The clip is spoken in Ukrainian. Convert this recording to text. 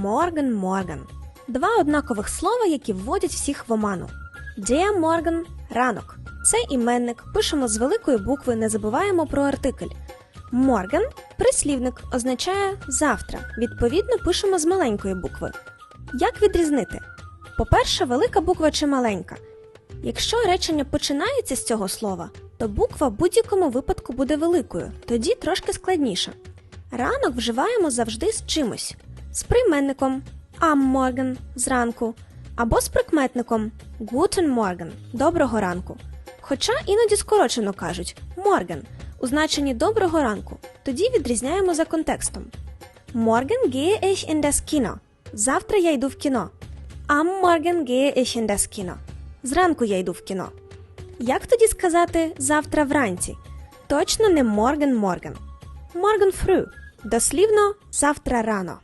Morgen, morgen. Два однакових слова, які вводять всіх в оману. Der Morgen – ранок. Це іменник. Пишемо з великої букви, не забуваємо про артикль. Morgen – прислівник, означає завтра. Відповідно, пишемо з маленької букви. Як відрізнити? По-перше, велика буква чи маленька. Якщо речення починається з цього слова, то буква в будь-якому випадку буде великою, тоді трошки складніше. Ранок вживаємо завжди з чимось: з прийменником am Morgen – зранку, або з прикметником Guten Morgen – доброго ранку. Хоча іноді скорочено кажуть Morgen у значенні доброго ранку, тоді відрізняємо за контекстом. Morgen gehe ich in das Kino. Завтра я йду в кіно. Am Morgen gehe ich in das Kino. Зранку я йду в кіно. Як тоді сказати завтра вранці? Точно не morgen morgen. Morgen früh. Дослівно завтра рано.